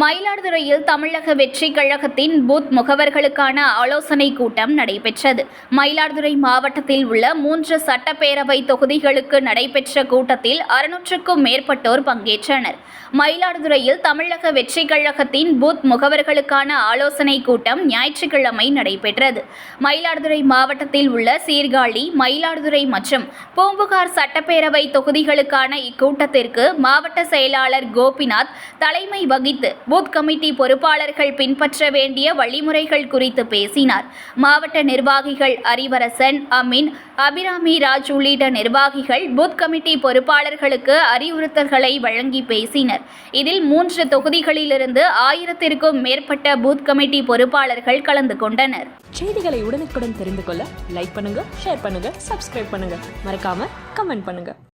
மயிலாடுதுறையில் தமிழக வெற்றி கழகத்தின் பூத் முகவர்களுக்கான ஆலோசனை கூட்டம் நடைபெற்றது. மயிலாடுதுறை மாவட்டத்தில் உள்ள மூன்று சட்டப்பேரவை தொகுதிகளுக்கு நடைபெற்ற கூட்டத்தில் அறுநூற்றுக்கும் மேற்பட்டோர் பங்கேற்றனர். மயிலாடுதுறையில் தமிழக வெற்றி கழகத்தின் பூத் முகவர்களுக்கான ஆலோசனை கூட்டம் ஞாயிற்றுக்கிழமை நடைபெற்றது. மயிலாடுதுறை மாவட்டத்தில் உள்ள சீர்காழி மயிலாடுதுறை மற்றும் பூம்புகார் சட்டப்பேரவை தொகுதிகளுக்கான இக்கூட்டத்திற்கு மாவட்ட செயலாளர் கோபிநாத் தலைமை வகித்து பூத் கமிட்டி பொறுப்பாளர்கள் பின்பற்ற வேண்டிய வழிமுறைகள் குறித்து பேசினார். மாவட்ட நிர்வாகிகள் அரிவரசன் அமீன் அபிராமி ராஜ் உள்ளிட்ட நிர்வாகிகள் பூத் கமிட்டி பொறுப்பாளர்களுக்கு அறிவுறுத்தல்களை வழங்கி பேசினர். இதில் மூன்று தொகுதிகளிலிருந்து ஆயிரத்திற்கும் மேற்பட்ட பூத் கமிட்டி பொறுப்பாளர்கள் கலந்து கொண்டனர். செய்திகளை உடனுக்குடன் தெரிந்து கொள்ள லைக் பண்ணுங்க ஷேர் பண்ணுங்க சப்ஸ்கிரைப் பண்ணுங்க. மறக்காம கமெண்ட் பண்ணுங்க.